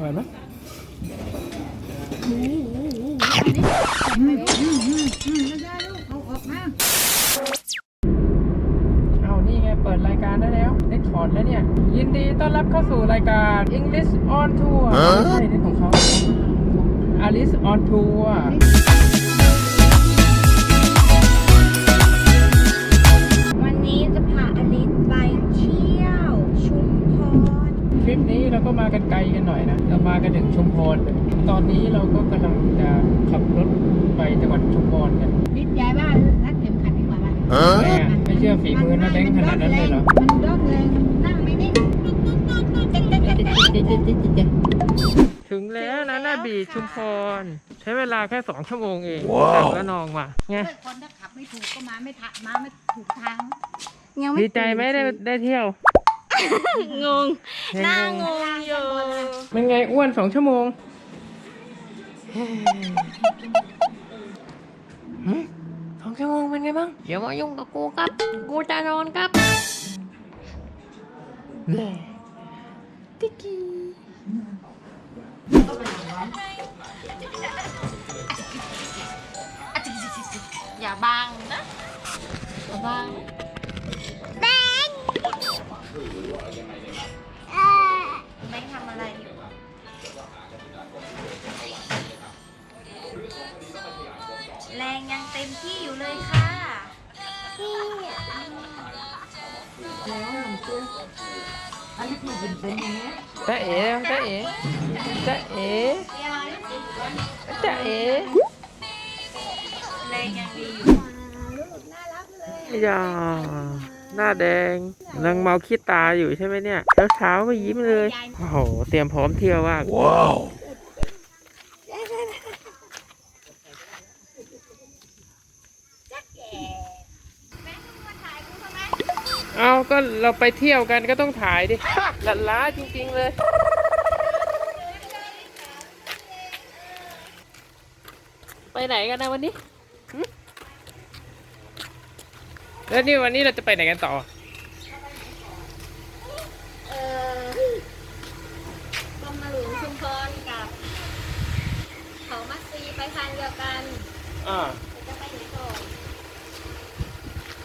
หวานไหมเอานี่ไงเปิดรายการได้แล้วได้ถอดแล้วเนี่ย ยินดีต้อนรับเข้าสู่รายการ English on Tour ไม่ใช่นี่ของเขา Alice on Tour จ๊กเจ๊กเจ๊กเจ๊กถึงแล้วนะหน้าบีชชุมพร ใช้เวลาแค่สองชั่วโมงเองว้าวจากละนองมาไงเฮ้ยคนถ้าขับไม่ถูกก็มาไม่ทันมาไม่ถูกทางดีใจไหมได้ได้เที่ยว งงหน้างงอยู่เป็นไงอ้วนสองชั่วโมงหึสองชั่วโมงเป็นไงบ้างอย่ามายุ่งกับกูครับ กูจะนอนครับติ๊กกี้ อย่าบังนะอย่าบังแบงแบงทำอะไรอยู่แรงยังเต็มที่อยู่เลยค่ะพี่ จ๊ะเอ๋จ๊ะเอ๋จ๊ะเอ๋จ๊ะเอ๋แรงยังดีอยู่อย่าหน้าแดงนังเมาขี้ตาอยู่ใช่ไหมเนี่ยเช้าเช้าๆก็ยิ้มเลยโอ้โหเตรียมพร้อมเที่ยวมากว้าว เอาก็เราไปเที่ยวกันก็ต้องถ่ายดิหลันล้าจริง ๆ เลย ไปไหนกันนะวันนี้หึแล้วนี่วันนี้เราจะไปไหนกันต่อ เออกรมหลวงชุมพรกับเขามัสซีไปทางเดียวกันอ่าเดี๋ยวจะไปไหนก่อน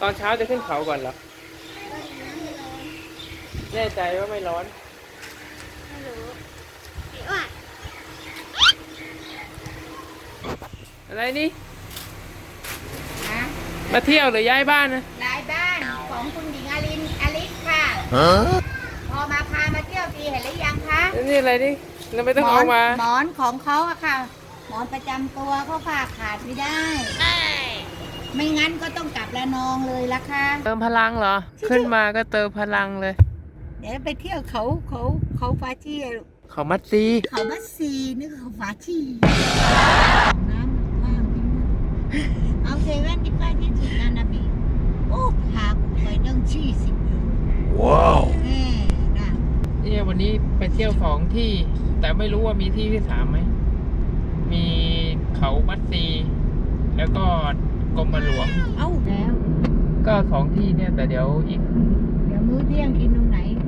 ตอนเช้าจะขึ้นเขาก่อนเหรอ แน่ใจว่าไม่ร้อน ไม่รู้พี่อ้วนอะไรนี่ นะมาเที่ยวหรือย้ายบ้านนะ นายบ้านของคุณหญิงอลินอลิสค่ะ Huh? พอมาพามาเที่ยวดีเห็นหรือยังคะแล้วนี่อะไรนี่เราไม่ต้องหมอเอานมา หมอนของเขาอะค่ะ หมอนประจำตัวเขาฝากขาดไม่ได้ ไม่งั้นก็ต้องกลับละนองเลยละค่ะ เติมพลังเหรอ ขึ้นมาก็เติมพลังเลย เดี๋ยวไปเที่ยวเขาเขาเขาฟาชีอะลูกเขามัดซีเขามัสซีนึกเขาฟาชีน้ำว่างไปหมดเอาเซเว่นที่ใกล้ที่สุดนานาบีโอ้พากูไปตั้งชี่สิบโล Wow. แม่นะเนี่ยวันนี้ไปเที่ยวสองที่ แต่ไม่รู้ว่ามีที่ที่สามไหม มีเขามัดซี แล้วก็กรมหลวง เอ้าแล้ว ก็สองที่เนี่ยแต่เดี๋ยวอีก เดี๋ยวมื้อเที่ยงกินตรงไหนท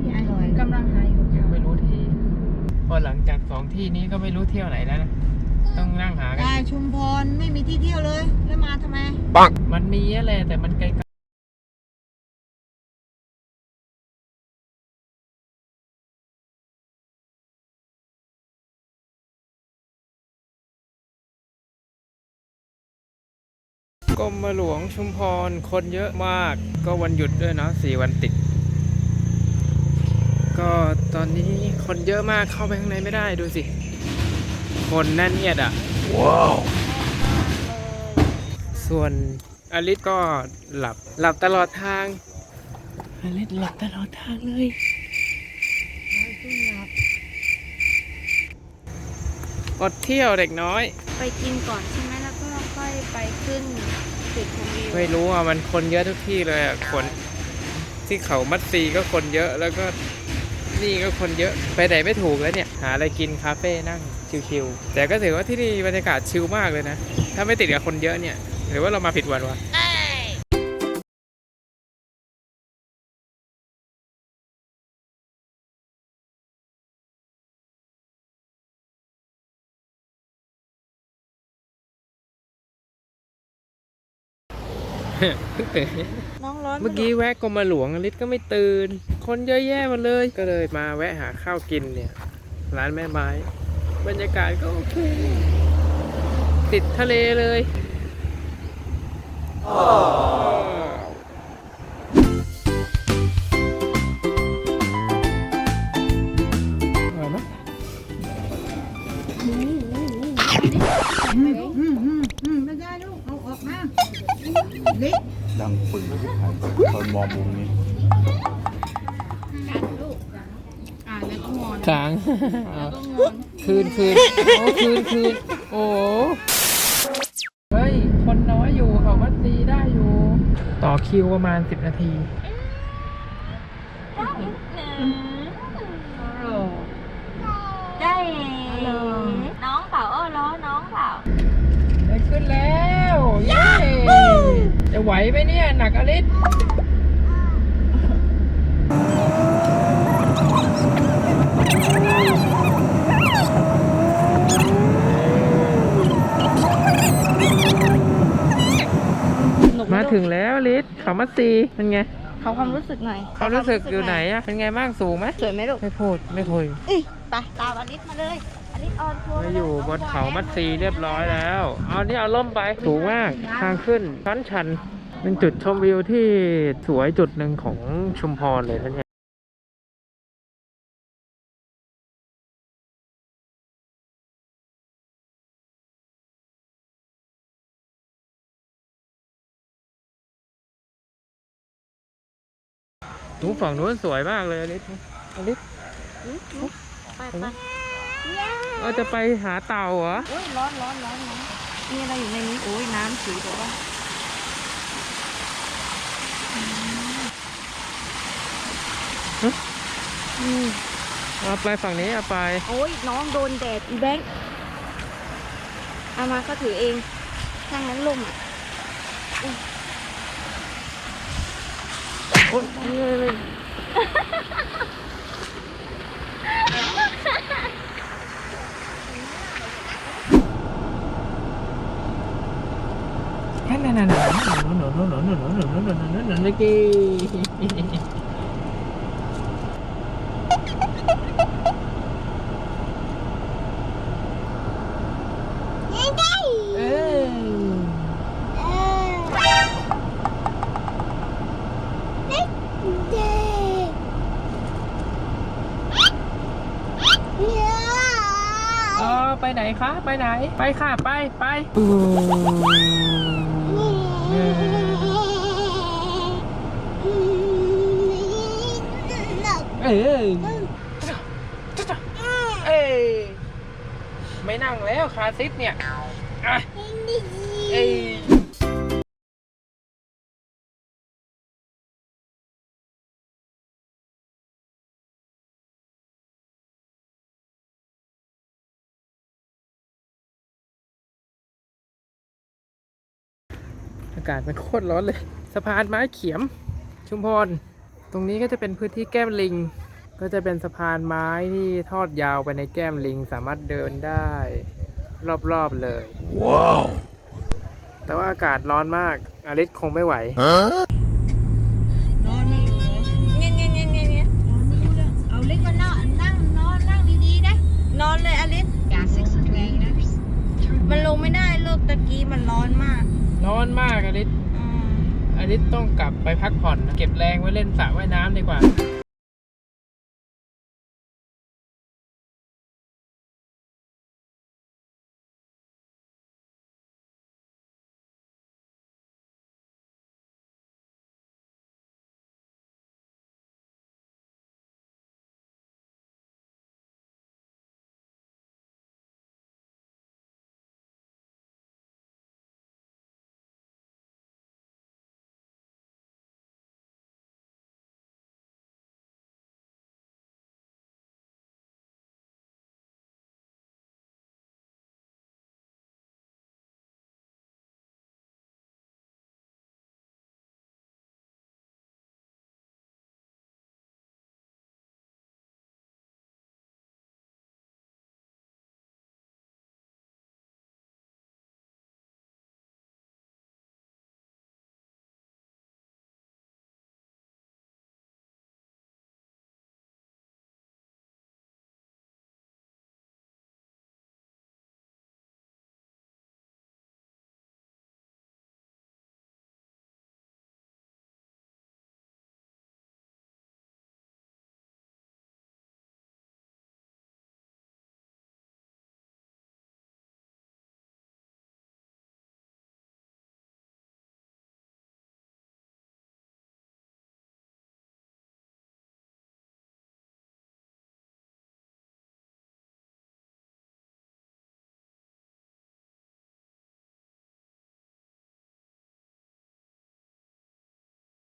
ี่อร่อย กำลังหาอยู่ยังไม่รู้ทีพอหลังจากสองที่นี้ก็ไม่รู้เที่ยวไหนแล้วนะต้องนั่งหากัน ได้ชุมพรไม่มีที่เที่ยวเลย แล้วมาทำไมมันมีอะไร แต่มันไกลๆกรมหลวงชุมพรคนเยอะมาก ก็วันหยุดด้วยเนาะสี่วันติด ก็ตอนนี้คนเยอะมากเข้าไปข้างในไม่ได้ดูสิ คนแน่นเอียดอะ Wow. ส่วนอลิสก็หลับหลับตลอดทางอลิสหลับตลอดทางเลยอดเที่ยวเด็กน้อย ไปกินก่อนใช่ไหมแล้วก็ค่อยไปขึ้นจุดชมวิวไม่รู้อะมันคนเยอะทุกที่เลยอะคนที่เขามัดซีก็คนเยอะแล้วก็ นี่ก็คนเยอะไปไหนไม่ถูกแล้วเนี่ย หาอะไรกินคาเฟ่นั่งชิวๆแต่ก็ถือว่าที่นี่บรรยากาศชิลมากเลยนะ ถ้าไม่ติดกับคนเยอะเนี่ยหรือว่าเรามาผิดวันวะ ตื่นน้องร้อนเมื่อกี้แวะกรมหลวงอลิศก็ไม่ตื่น คนเยอะแยะหมดเลย ก็เลยมาแวะหาข้าวกินเนี่ย ร้านแม่ไม้ บรรยากาศก็โอเค ติดทะเลเลยอ งปึ้งตอนมองมุมนี้อ่าแล้วก็งอนค้างแล้วก็งอนคืนคืนโอ้คืนคืนโอ้โหเฮ้ย คนน้อยอยู่เขามัดตีได้อยู่ ต่อคิวประมาณ10นาทีได้น้องเปล่าเออล้อน้องเปล่าได้ขึ้นแล้ว เย้ จะไหวไหมเนี่ยหนักอลิศมาถึงแล้วอลิศเขามัดซีเป็นไงเขาความรู้สึกหน่อยเขารู้สึกอยู่ไหนอะเป็นไงบ้างสูงไหมสวยไหมลูกไม่พูดไม่คุยเอ้ยไปตามอลิสมาเลย อลิสออนทัวร์มาอยู่บนเขามัดซีเรียบร้อยแล้ว เอานี่เอาล่มไปสูงมากทางขึ้นชันชันเป็นจุดชมวิวที่สวยจุดหนึ่งของชุมพรเลยนะเนี่ยหนูฝั่งนู้นสวยมากเลยอลิศอลิศไปไป เราจะไปหาเต่าเหรอโอ้ยร้อนร้อนร้อนร้อนมีอะไรอยู่ในนี้โอ้ยน้ำสีแบบว่าเอาไปฝั่งนี้เอาไป โอ้ยน้องโดนแดดอีแบงค์เอามาก็ถือเองทางนั้นลมอะโอ๊ยนั่น นักกี้ไปไหนคะ ไปไหน ไปค่ะ ไป ไป เออเอ้ยไม่นั่งแล้วคาซิทเนี่ยอะเอ้ย อากาศมันโคตรร้อนเลย สะพานไม้เขียม ชุมพร ตรงนี้ก็จะเป็นพื้นที่แก้มลิง ก็จะเป็นสะพานไม้ที่ทอดยาวไปในแก้มลิง สามารถเดินได้รอบๆเลย ว้าว แต่ว่าอากาศร้อนมาก อลิสคงไม่ไหว นอนไม่เหรอเงี้ยเงี้ยเงี้ยเงี้ยเงี้ยนอนไม่รู้เรื่องเอาเล็กก็นั่งนั่งนอนนั่งดีๆนะนอนเลยอลิสมันลงไม่ได้ลูกตะกี้มันร้อนมาก ร้อนมากอลิสอืมอลิสต้องกลับไปพักผ่อน เก็บแรงไว้เล่นสระว่ายน้ำดีกว่าอ